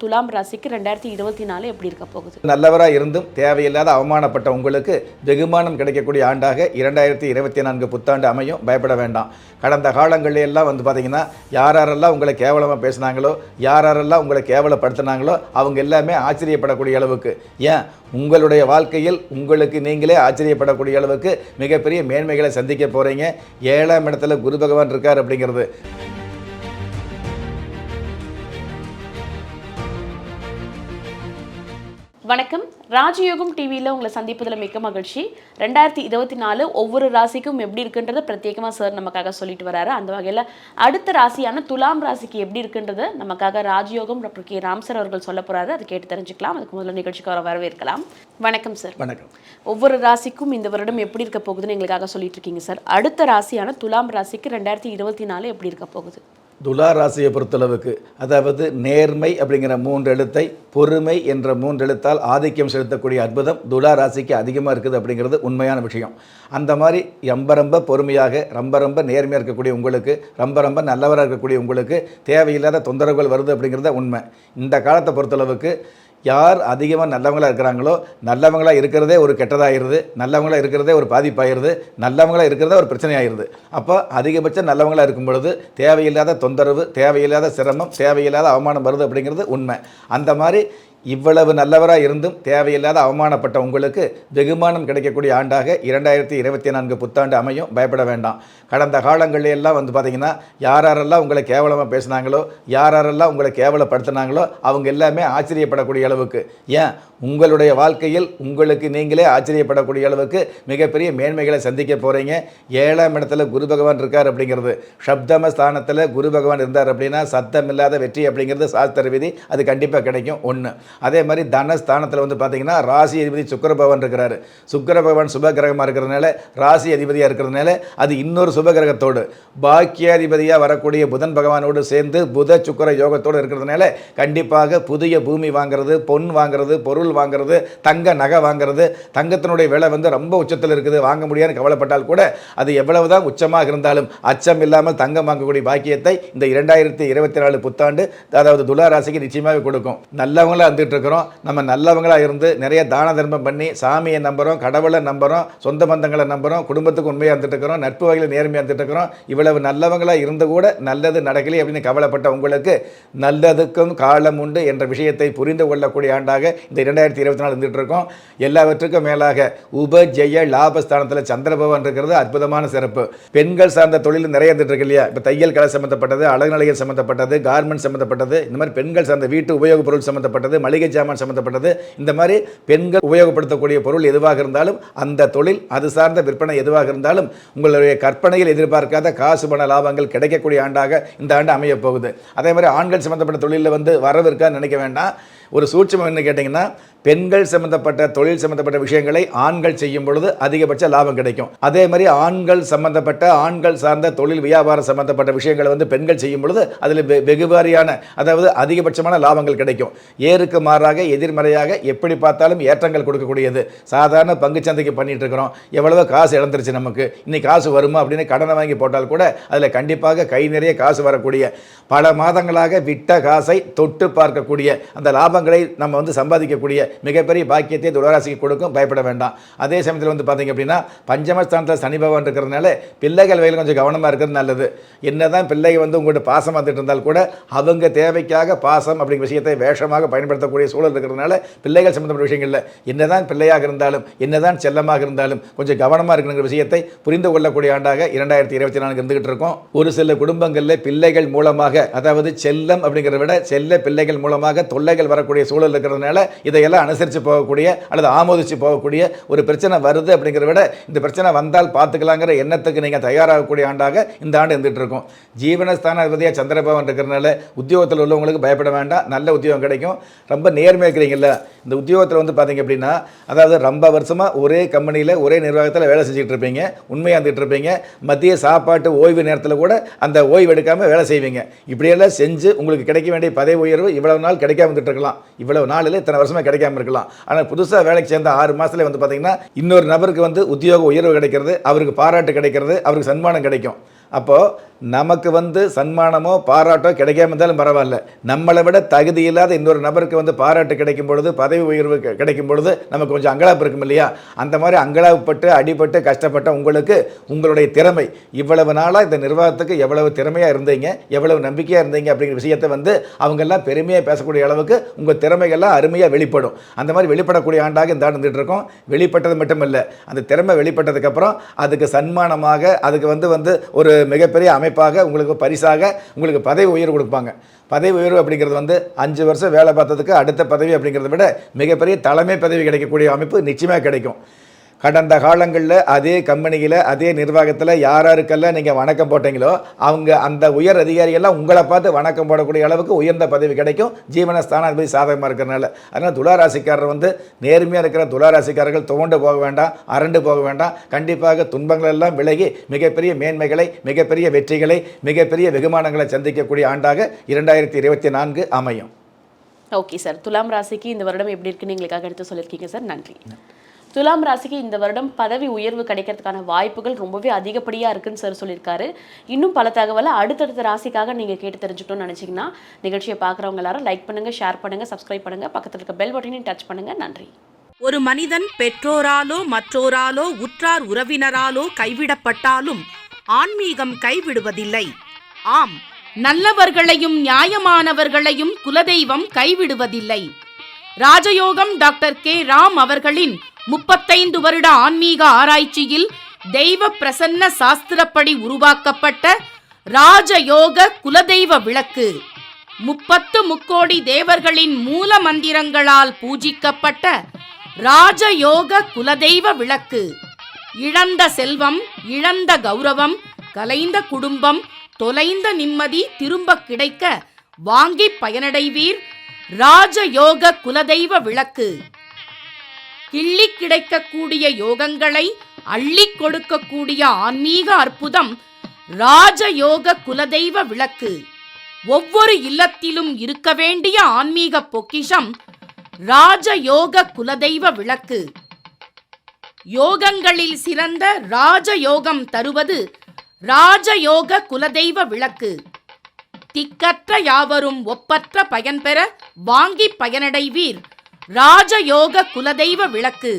துலாம் ராசிக்கு ரெண்டாயிரத்தி இருபத்தி நாலு எப்படி இருக்க போகுது? நல்லவராக இருந்தும் தேவையில்லாத அவமானப்பட்ட உங்களுக்கு வெகுமானம் கிடைக்கக்கூடிய ஆண்டாக இரண்டாயிரத்தி இருபத்தி நான்கு புத்தாண்டு அமையும். பயப்பட வேண்டாம். கடந்த காலங்களில் எல்லாம் வந்து பார்த்தீங்கன்னா யார் யாரெல்லாம் உங்களை கேவலமாக பேசுனாங்களோ யார் யாரெல்லாம் உங்களை கேவலப்படுத்தினாங்களோ அவங்க எல்லாமே ஆச்சரியப்படக்கூடிய அளவுக்கு. ஏன்? உங்களுடைய வாழ்க்கையில் உங்களுக்கு நீங்களே ஆச்சரியப்படக்கூடிய அளவுக்கு மிகப்பெரிய மேன்மைகளை சந்திக்க போகிறீங்க ஏழாம் இடத்துல குரு பகவான் இருக்கார் அப்படிங்கிறது. வணக்கம். ராஜயோகம் டிவியில் உங்களை சந்திப்பதில் மிக்க மகிழ்ச்சி. ரெண்டாயிரத்தி இருபத்தி நாலு ஒவ்வொரு ராசிக்கும் எப்படி இருக்குன்றதை பிரத்யேகமாக சார் நமக்காக சொல்லிட்டு வராரு. அந்த வகையில் அடுத்த ராசியான துலாம் ராசிக்கு எப்படி இருக்குன்றதை நமக்காக ராஜயோகம் டாக்டர் கே. ராம் சார் அவர்கள் சொல்ல போறாரு. அதை கேட்டு தெரிஞ்சுக்கலாம். அதுக்கு முதல்ல நிகழ்ச்சிக்கு வர வரவேற்கலாம். வணக்கம் சார் வணக்கம். ஒவ்வொரு ராசிக்கும் இந்த வருடம் எப்படி இருக்க போகுதுன்னு எங்களுக்காக சொல்லிட்டு இருக்கீங்க சார் அடுத்த ராசியான துலாம் ராசிக்கு ரெண்டாயிரத்தி இருபத்தி நாலு எப்படி இருக்க போகுது? துலா ராசியை பொறுத்தளவுக்கு அதாவது நேர்மை அப்படிங்கிற மூன்று எழுத்தை பொறுமை என்ற மூன்று எழுத்தால் ஆதிக்கம் செலுத்தக்கூடிய அற்புதம் துலா ராசிக்கு அதிகமாக இருக்குது அப்படிங்கிறது உண்மையான விஷயம். அந்த மாதிரி ரொம்ப ரொம்ப பொறுமையாக ரொம்ப ரொம்ப நேர்மையாக இருக்கக்கூடிய உங்களுக்கு ரொம்ப ரொம்ப நல்லவராக இருக்கக்கூடிய உங்களுக்கு தேவையில்லாத தொந்தரவுகள் வருது அப்படிங்கிறத உண்மை. இந்த காலத்தை பொறுத்தளவுக்கு யார் அதிகமாக நல்லவங்களாக இருக்கிறாங்களோ நல்லவங்களாக இருக்கிறதே ஒரு கெட்டதாகிருது நல்லவங்களாக இருக்கிறதே ஒரு பாதிப்பாயிருது நல்லவங்களாக இருக்கிறதே ஒரு பிரச்சனையாயிருது. அப்போ அதிகபட்சம் நல்லவங்களாக இருக்கும் பொழுது தேவையில்லாத தொந்தரவு தேவையில்லாத சிரமம் தேவையில்லாத அவமானம் வருது அப்படிங்கிறது உண்மை. அந்த மாதிரி இவ்வளவு நல்லவராக இருந்தும் தேவையில்லாத அவமானப்பட்ட உங்களுக்கு வெகுமானம் கிடைக்கக்கூடிய ஆண்டாக இரண்டாயிரத்தி இருபத்தி நான்கு புத்தாண்டு அமையும். பயப்பட வேண்டாம். கடந்த காலங்களில் எல்லாம் வந்து பார்த்தீங்கன்னா யார் யாரெல்லாம் உங்களை கேவலமாக பேசுனாங்களோ யார் யாரெல்லாம் உங்களை கேவலப்படுத்தினாங்களோ அவங்க எல்லாமே ஆச்சரியப்படக்கூடிய அளவுக்கு. ஏன்? உங்களுடைய வாழ்க்கையில் உங்களுக்கு நீங்களே ஆச்சரியப்படக்கூடிய அளவுக்கு மிகப்பெரிய மேன்மைகளை சந்திக்க போகிறீங்க ஏழாம் இடத்துல குரு பகவான் இருக்கார் அப்படிங்கிறது. சப்தம ஸ்தானத்தில் குரு பகவான் இருந்தார் அப்படின்னா சத்தம் இல்லாத வெற்றி அப்படிங்கிறது சாஸ்திர விதி. அது கண்டிப்பாக கிடைக்கும். ஒன்று அதே மாதிரி தனஸ்தானத்தில் வந்து பார்த்தீங்கன்னா ராசி அதிபதி சுக்கர பகவான் இருக்கிறாரு. சுக்கர பகவான் சுப கிரகமாக இருக்கிறதுனால ராசி அதிபதியாக இருக்கிறதுனால அது இன்னொரு சுப கிரகத்தோடு. பாக்கியாதிபதியாக வரக்கூடிய புதன் பகவானோடு சேர்ந்து புத சுக்கர யோகத்தோடு இருக்கிறதுனால கண்டிப்பாக புதிய பூமி வாங்குறது பொன் வாங்குறது பொருள் வாங்குறது தங்க நகை வாங்குறது தங்கத்தினுடைய விலை வந்து ரொம்ப உச்சத்தில் இருக்குது. வாங்க முடியாதுன்னு கவலைப்பட்டால் கூட அது எவ்வளவு தான் உச்சமாக இருந்தாலும் அச்சம் இல்லாமல் தங்கம் வாங்கக்கூடிய பாக்கியத்தை இந்த இரண்டாயிரத்தி இருபத்தி நாலு புத்தாண்டு அதாவது துலா ராசிக்கு நிச்சயமாக கொடுக்கும். நல்லவங்களா இருந்துட்டு இருக்கிறோம் நம்ம நல்லவங்களாக இருந்து நிறைய தான தர்மம் பண்ணி சாமியை நம்புகிறோம் கடவுளை நம்புகிறோம் சொந்த பந்தங்களை நம்புகிறோம் குடும்பத்துக்கு உண்மையாக இருந்துட்டு இருக்கிறோம் நட்பு வகையில் நேர்மையாக இருந்துட்டு இருக்கிறோம் இவ்வளவு நல்லவங்களாக இருந்து கூட நல்லது நடக்கலை அப்படின்னு கவலைப்பட்ட உங்களுக்கு நல்லதுக்கும் காலம் உண்டு என்ற விஷயத்தை புரிந்து கொள்ளக்கூடிய ஆண்டாக இந்த இரண்டாயிரத்தி இருபத்தி நாலு இருந்துட்டு இருக்கோம் எல்லாவற்றுக்கும் மேலாக உபஜெய லாபஸ்தானத்தில் சந்திரபவன் இருக்கிறது அற்புதமான சிறப்பு. பெண்கள் சார்ந்த தொழில் நிறைய இருந்துட்டு இருக்கு இல்லையா? இப்போ தையல் கலை சம்மந்தப்பட்டது அழகுநலைகள் சம்மந்தப்பட்டது கார்மெண்ட் சம்மந்தப்பட்டது இந்த மாதிரி பெண்கள் சார்ந்த வீட்டு உபயோகப் பொருள் சம்மந்தப்பட்டது மளிகை சாமான் சம்மந்தப்பட்டது இந்த மாதிரி பெண்கள் உபயோகப்படுத்தக்கூடிய பொருள் எதுவாக இருந்தாலும் அந்த தொழில் அது சார்ந்த விற்பனை எதுவாக இருந்தாலும் உங்களுடைய கற்பனையில் எதிர்பார்க்காத காசு பண லாபங்கள் கிடைக்கக்கூடிய ஆண்டாக இந்த ஆண்டு அமையப் போகுது அதே மாதிரி ஆண்கள் சம்மந்தப்பட்ட தொழிலில் வந்து வரவருக்கான்னு நினைக்க வேண்டாம். ஒரு சூட்சம் என்ன கேட்டிங்கன்னா பெண்கள் சம்மந்தப்பட்ட தொழில் சம்மந்தப்பட்ட விஷயங்களை ஆண்கள் செய்யும் பொழுது அதிகபட்ச லாபம் கிடைக்கும். அதே மாதிரி ஆண்கள் சம்மந்தப்பட்ட ஆண்கள் சார்ந்த தொழில் வியாபாரம் சம்மந்தப்பட்ட விஷயங்களை வந்து பெண்கள் செய்யும் பொழுது அதில் வெகுவாரியான அதாவது அதிகபட்சமான லாபங்கள் கிடைக்கும். ஏருக்கு மாறாக எதிர்மறையாக எப்படி பார்த்தாலும் ஏற்றங்கள் கொடுக்கக்கூடியது. சாதாரண பங்குச்சந்தைக்கு பண்ணிட்டு இருக்கிறோம் எவ்வளவோ காசு இழந்துருச்சு நமக்கு. இன்னைக்கு காசு வருமா அப்படின்னு கடனை வாங்கி போட்டால் கூட அதில் கண்டிப்பாக கை நிறைய காசு வரக்கூடிய பல மாதங்களாக விட்ட காசை தொட்டு பார்க்கக்கூடிய அந்த லாபங்களை நம்ம வந்து சம்பாதிக்கக்கூடிய மிகப்பெரிய பாக்கியத்தை துளராசிக்கு கொடுக்கும் பயப்பட வேண்டாம். அதே சமயத்தில் வந்து பார்த்தீங்க அப்படின்னா பஞ்சமஸ்தானத்தில் சனி பகவான் இருக்கிறதுனால பிள்ளைகள் வகையில் கொஞ்சம் கவனமாக இருக்கிறது நல்லது. என்னதான் பிள்ளை வந்து உங்கள்கிட்ட பாசம் வந்துட்டு இருந்தால் கூட அவங்க தேவைக்காக பாசம் அப்படிங்கிற விஷயத்தை வேஷமாக பயன்படுத்தக்கூடிய சூழல் இருக்கிறதுனால பிள்ளைகள் சம்மந்தப்பட்ட விஷயங்களில் என்னதான் பிள்ளையாக இருந்தாலும் என்னதான் செல்லமாக இருந்தாலும் கொஞ்சம் கவனமாக இருக்கணுங்கிற விஷயத்தை புரிந்து கொள்ளக்கூடிய ஆண்டாக இரண்டாயிரத்தி இருபத்தி நான்கு இருந்துகிட்டு இருக்கோம். ஒரு சில குடும்பங்களில் பிள்ளைகள் மூலமாக அதாவது செல்லம் அப்படிங்கிறத விட செல்ல பிள்ளைகள் மூலமாக தொல்லைகள் வரக்கூடிய சூழல் இருக்கிறதுனால இதையெல்லாம் அனுசரித்து போகக்கூடிய அல்லது ஆமோதித்து போகக்கூடிய ஒரு பிரச்சனை வருது அப்படிங்கிறத விட இந்த பிரச்சனை வந்தால் பார்த்துக்கலாங்கிற எண்ணத்துக்கு நீங்கள் தயாராகக்கூடிய ஆண்டாக இந்த ஆண்டு இருந்துகிட்டு இருக்கும். ஜீவனஸ்தான அதிபதியாக சந்திரபவன் இருக்கிறனால உத்தியோகத்தில் உள்ளவங்களுக்கு பயப்பட வேண்டாம். நல்ல உத்தியோகம் கிடைக்கும். ரொம்ப நேர்மையாக இருக்கிறீங்கல்ல. இந்த உத்தியோகத்தில் வந்து பார்த்தீங்க அப்படின்னா அதாவது ரொம்ப வருஷமாக ஒரே கம்பெனியில் ஒரே நிர்வாகத்தில் வேலை செஞ்சுட்டு இருப்பீங்க. உண்மையாக இருந்துகிட்டு இருப்பீங்க. மத்திய சாப்பாட்டு ஓய்வு நேரத்தில் கூட அந்த ஓய்வு எடுக்காமல் வேலை செய்வீங்க. இப்படியெல்லாம் செஞ்சு உங்களுக்கு கிடைக்க வேண்டிய பதவி உயர்வு இவ்வளவு நாள் கிடைக்காம வந்துட்டு இருக்கலாம். இவ்வளவு நாளில் இத்தனை வருஷமாக கிடைக்காம இருக்கலாம். ஆனால் புதுசாக வேலைக்கு சேர்ந்த ஆறு மாதத்துல வந்து பார்த்தீங்கன்னா இன்னொரு நபருக்கு வந்து உத்தியோக உயர்வு கிடைக்கிறது அவருக்கு பாராட்டு கிடைக்கிறது அவருக்கு சன்மானம் கிடைக்கும். அப்போது நமக்கு வந்து சன்மானமோ பாராட்டோ கிடைக்காம இருந்தாலும் பரவாயில்ல. நம்மளை விட தகுதி இல்லாத இன்னொரு நபருக்கு வந்து பாராட்டு கிடைக்கும் பொழுது பதவி உயர்வு கிடைக்கும் பொழுது நமக்கு கொஞ்சம் அங்கலாப்பு இருக்கும் இல்லையா? அந்த மாதிரி அங்கலாப்பட்டு அடிபட்டு கஷ்டப்பட்ட உங்களுக்கு உங்களுடைய திறமை. இவ்வளவு நாளாக இந்த நிர்வாகத்துக்கு எவ்வளவு திறமையாக இருந்தீங்க எவ்வளவு நம்பிக்கையாக இருந்தீங்க அப்படிங்கிற விஷயத்தை வந்து அவங்கெல்லாம் பெருமையாக பேசக்கூடிய அளவுக்கு உங்கள் திறமைகள்லாம் அருமையாக வெளிப்படும். அந்த மாதிரி வெளிப்படக்கூடிய ஆண்டாக இந்த ஆண்டு இருக்கோம். வெளிப்பட்டது மட்டும் இல்லை அந்த திறமை வெளிப்பட்டதுக்கப்புறம் அதுக்கு சன்மானமாக அதுக்கு வந்து வந்து ஒரு மிகப்பெரிய அமைப்பாக உங்களுக்கு பரிசாக உங்களுக்கு பதவி உயர்வு கொடுப்பாங்க. பதவி உயர்வு அப்படிங்கிறது வந்து அஞ்சு வருஷம் வேலை பார்த்ததுக்கு அடுத்த பதவி அப்படிங்கிறத விட மிகப்பெரிய தலைமை பதவி கிடைக்கக்கூடிய அமைப்பு நிச்சயமாக கிடைக்கும். கடந்த காலங்களில் அதே கம்பெனியில் அதே நிர்வாகத்தில் யார் யாருக்கெல்லாம் நீங்கள் வணக்கம் போட்டீங்களோ அவங்க அந்த உயர் அதிகாரிகள்லாம் உங்களை பார்த்து வணக்கம் போடக்கூடிய அளவுக்கு உயர்ந்த பதவி கிடைக்கும். ஜீவன ஸ்தானாதிபதி சாதகமாக இருக்கிறனால. அதனால் துளாராசிக்காரர் வந்து நேர்மையாக இருக்கிற துளாராசிக்காரர்கள் துவண்டு போக வேண்டாம் அரண்டு போக வேண்டாம். கண்டிப்பாக துன்பங்கள் எல்லாம் விலகி மிகப்பெரிய மேன்மைகளை மிகப்பெரிய வெற்றிகளை மிகப்பெரிய வெகுமானங்களை சந்திக்கக்கூடிய ஆண்டாக இரண்டாயிரத்தி இருபத்தி நான்கு அமையும். Okay sir. துலாம் ராசிக்கு இந்த வருடம் எப்படி இருக்குன்னு எங்களுக்காக எடுத்து சொல்லியிருக்கீங்க சார். நன்றி. துலாம் ராசிக்கு இந்த வருடம் பதவி உயர்வு கிடைக்கிறதுக்கான வாய்ப்புகள் ரொம்பவே அதிகப்படியாக இருக்குன்னு சார் சொல்லியிருக்காரு. இன்னும் பல தகவலை அடுத்தடுத்த ராசிக்காக நீங்கள் கேட்டு தெரிஞ்சுக்கணும்னு நினச்சிங்கன்னா நிகழ்ச்சியை பார்க்குறவங்க எல்லாரும் லைக் பண்ணுங்கள் ஷேர் பண்ணுங்கள் சப்ஸ்கிரைப் பண்ணுங்கள் பக்கத்தில் இருக்க பெல் பட்டனையும் டச் பண்ணுங்கள் நன்றி. ஒரு மனிதன் பெற்றோராலோ மற்றோராலோ உற்றார் உறவினராலோ கைவிடப்பட்டாலும் ஆன்மீகம் கைவிடுவதில்லை. ஆம் நல்லவர்களையும் நியாயமானவர்களையும் குலதெய்வம் கைவிடுவதில்லை. ராஜயோகம் டாக்டர் கே. ராம் அவர்களின் முப்பத்தைந்து வருட ஆன்மீக ஆராய்ச்சியில் தெய்வ பிரசன்ன சாஸ்திரப்படி உருவாக்கப்பட்ட ராஜயோக குலதெய்வ விளக்கு. முப்பத்து முக்கோடி தேவர்களின் மூல மந்திரங்களால் பூஜிக்கப்பட்ட ராஜயோக குலதெய்வ விளக்கு. இழந்த செல்வம் இழந்த கௌரவம் கலைந்த குடும்பம் தொலைந்த நிம்மதி திரும்ப கிடைக்க வாங்கி பயனடைவீர். ராஜயோக குலதெய்வ விளக்கு. கிள்ளி கிடைக்கக்கூடிய யோகங்களை அள்ளி கொடுக்கக்கூடிய ஆன்மீக அற்புதம் ராஜயோக குலதெய்வ விளக்கு. ஒவ்வொரு இல்லத்திலும் இருக்க வேண்டிய ஆன்மீக பொக்கிஷம் ராஜயோக குலதெய்வ விளக்கு. யோகங்களில் சிறந்த ராஜயோகம் தருவது ராஜயோக குலதெய்வ விளக்கு. திக்கற்ற யாவரும் ஒப்பற்ற பயன்பெற வாங்கி பயனடைவீர். ராஜயோக குலதெய்வ விளக்கு.